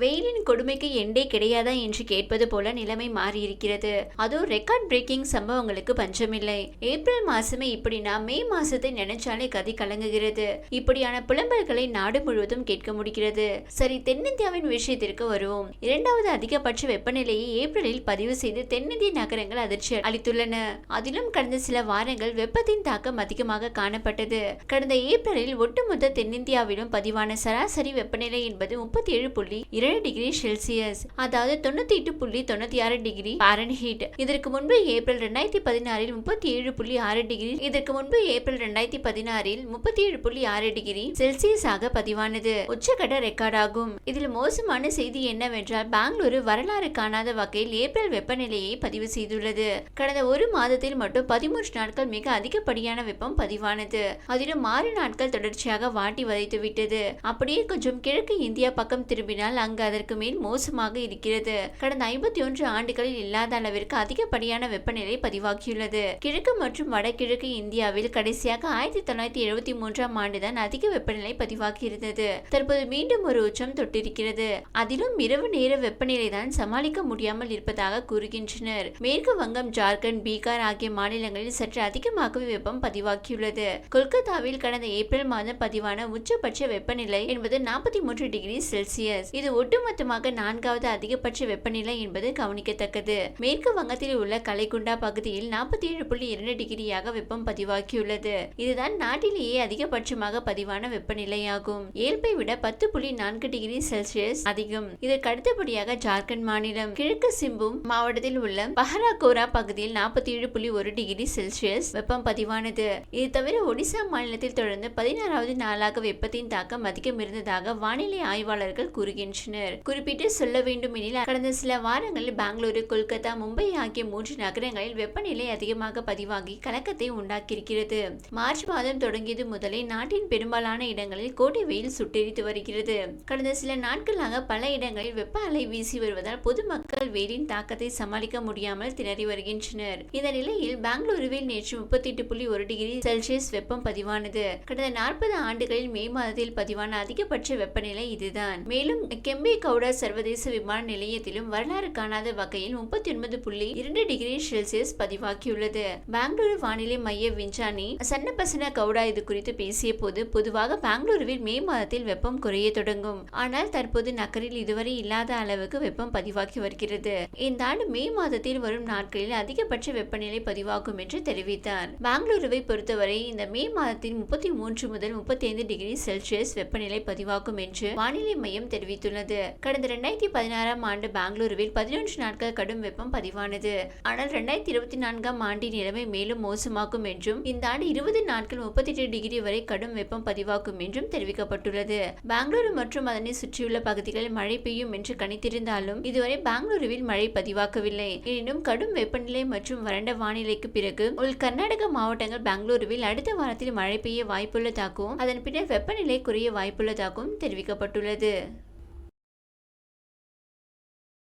வெயிலின் கொடுமைக்கு எண்டே கிடையாதா என்று கேட்பது போல நிலைமை மாறியிருக்கிறது. அதுவும் ரெக்கார்ட் பிரேக்கிங் சம்பவங்களுக்கு பஞ்சமில்லை. ஏப்ரல் மாசமே இப்படின்னா மே மாசத்தை நினைச்சாலே கதி கலங்குகிறது. இப்படியான புலம்பல்களை நாடு முழுவதும் கேட்க முடிகிறது. சரி தென்னிந்தியாவின் விஷயத்திற்கு வருவோம். இரண்டாவது அதிகபட்ச வெப்பநிலையை ஏப்ரலில் பதிவு செய்து தென்னிந்திய நகரங்கள் அதிர்ச்சி அளித்துள்ளன. அதிலும் கடந்த சில வாரங்கள் வெப்பத்தின் தாக்கம் அதிகமாக காணப்பட்டது. கடந்த ஏப்ரலில் ஒட்டுமொத்த தென்னிந்தியாவிலும் பதிவான சராசரி வெப்பநிலை என்பது முப்பத்தி ஏழு புள்ளி ஏழு டிகிரி செல்சியஸ். அதாவது தொண்ணூத்தி எட்டு புள்ளி தொண்ணூத்தி ஆறு டிகிரி பாரன்ஹீட் இதற்கு முன்பு ஏப்ரல் ரெண்டாயிரத்தி பதினாறில் முப்பத்தி ஏழு புள்ளி ஆறு டிகிரி இதற்கு முன்பு ஏப்ரல் ரெண்டாயிரத்தி பதினாறில் முப்பத்தி ஏழு புள்ளி ஆறு டிகிரி செல்சியஸாக பதிவானது. உச்சகட்ட ரெக்கார்ட் ஆகும். இதில் மோசமான செய்தி என்னவென்றால் பெங்களூரு வரலாறு காணாத வகையில் ஏப்ரல் வெப்பநிலையை பதிவு செய்துள்ளது. கடந்த ஒரு மாதத்தில் மட்டும் பதிமூன்று நாட்கள் மிக அதிகப்படியான வெப்பம் பதிவானது. அதிலும் ஆறு நாட்கள் தொடர்ச்சியாக வாட்டி வதைத்து விட்டது அப்படியே கொஞ்சம் கிழக்கு இந்தியா பக்கம் திரும்பினால் அங்கு அதற்கு மேல் மோசமாக இருக்கிறது. கடந்த ஐம்பத்தி ஒன்று ஆண்டுகளில் இல்லாத அளவிற்கு அதிகப்படியான வெப்பநிலை பதிவாகியுள்ளது. கிழக்கு மற்றும் வடகிழக்கு இந்தியாவில் கடைசியாக ஆயிரத்தி தொள்ளாயிரத்தி எழுபத்தி மூன்றாம் ஆண்டுதான் அதிக வெப்பநிலை பதிவாகியிருந்தது. தற்போது மீண்டும் ஒரு உச்சம் தொட்டிருக்கிறது. அதிலும் இரவு நேர வெப்பநிலை தான் சமாளிக்க முடியாமல் இருப்பதாக கூறுகின்றனர். மேற்கு வங்கம் ஜார்க்கண்ட் பீகார் ஆகிய மாநிலங்களில் சற்று அதிகமாகவே வெப்பம் பதிவாகியுள்ளது. கொல்கத்தாவில் கடந்த ஏப்ரல் மாதம் பதிவான உச்சபட்ச வெப்பநிலை என்பது நாற்பத்தி மூன்று டிகிரி செல்சியஸ். இது ஒட்டுமொத்தமாக நான்காவது அதிகபட்ச வெப்பநிலை என்பது கவனிக்கத்தக்கது. மேற்கு வங்கத்தில் உள்ள கலைகுண்டா பகுதியில் நாற்பத்தி ஏழு புள்ளி இரண்டு டிகிரியாக வெப்பம் பதிவாகியுள்ளது. இதுதான் நாட்டிலேயே அதிகபட்சமாக பதிவான வெப்பநிலையாகும். இயல்பை விட பத்து புள்ளி நான்கு டிகிரி செல்சியஸ் அதிகம். இதற்கு அடுத்தபடியாக ஜார்க்கண்ட் மாநிலம் கிழக்கு சிம்பும் மாவட்டத்தில் உள்ள பஹராகோரா பகுதியில் நாற்பத்தி ஏழு புள்ளி ஒரு டிகிரி செல்சியஸ் வெப்பம் பதிவானது. இது தவிர ஒடிசா மாநிலத்தில் தொடர்ந்து பதினாறாவது நாளாக வெப்பத்தின் தாக்கம் அதிகம் இருந்ததாக வானிலை ஆய்வாளர்கள் கூறுகின்றனர். குறிப்பிட்டு சொல்ல வேண்டும் எனில் கடந்த சில வாரங்களில் பெங்களூரு கொல்கத்தா மும்பை ஆகிய மூன்று நகரங்களில் வெப்பநிலை அதிகமாக பதிவாகி கலக்கத்தை உண்டாக்கியிருக்கிறது. மார்ச் மாதம் தொடங்கியது முதலே நாட்டின் பெரும்பாலான இடங்களில் கோடை வெயில் சுட்டெரித்து வருகிறது. கடந்த சில நாட்களாக பல இடங்களில் வெப்ப அலை வீசி வருவதால் பொதுமக்கள் வெயிலின் தாக்கத்தை சமாளிக்க முடியாமல் திணறி வருகின்றனர். இந்த நிலையில் பெங்களூருவில் நேற்று முப்பத்தி எட்டு புள்ளி ஒரு டிகிரி செல்சியஸ் வெப்பம் பதிவானது. கடந்த நாற்பது ஆண்டுகளில் மே மாதத்தில் பதிவான அதிகபட்ச வெப்பநிலை இதுதான். மேலும் எம்பே கவுடா சர்வதேச விமான நிலையத்திலும் வரலாறு காணாத வகையில் முப்பத்தி ஒன்பது புள்ளி இரண்டு டிகிரி செல்சியஸ் பதிவாகியுள்ளது. பெங்களூரு வானிலை மைய விஞ்ஞானி சன்னபசன கவுடா இது குறித்து பேசிய போது பொதுவாக பெங்களூருவில் மே மாதத்தில் வெப்பம் குறைய தொடங்கும். ஆனால் தற்போது நகரில் இதுவரை இல்லாத அளவுக்கு வெப்பம் பதிவாகி வருகிறது. இந்த ஆண்டு மே மாதத்தில் வரும் நாட்களில் அதிகபட்ச வெப்பநிலை பதிவாகும் என்று தெரிவித்தார். பெங்களூருவை பொறுத்தவரை இந்த மே மாதத்தில் முப்பத்தி மூன்று முதல் முப்பத்தி ஐந்து டிகிரி செல்சியஸ் வெப்பநிலை பதிவாகும் என்று வானிலை மையம் தெரிவித்துள்ளது. கடந்த ரெண்டாயிரத்தி பதினாறாம் ஆண்டு பெங்களூருவில் பதினொன்று நாட்கள் கடும் வெப்பம் பதிவானது. ஆனால் ரெண்டாயிரத்தி இருபத்தி நான்காம் ஆண்டின் நிலைமை மேலும் மோசமாகும் என்றும் இந்த ஆண்டு இருபது நாட்கள் முப்பத்தி எட்டு டிகிரி வரை கடும் வெப்பம் பதிவாகும் என்றும் தெரிவிக்கப்பட்டுள்ளது. பெங்களூரு மற்றும் அதனை சுற்றியுள்ள பகுதிகளில் மழை பெய்யும் என்று கணித்திருந்தாலும் இதுவரை பெங்களூருவில் மழை பதிவாக்கவில்லை எனினும் கடும் வெப்பநிலை மற்றும் வறண்ட வானிலைக்கு பிறகு உள் கர்நாடக மாவட்டங்கள் பெங்களூருவில் அடுத்த வாரத்தில் மழை பெய்ய வாய்ப்புள்ளதாகவும் அதன் பின்னர் வெப்பநிலை குறைய வாய்ப்புள்ளதாகவும் தெரிவிக்கப்பட்டுள்ளது.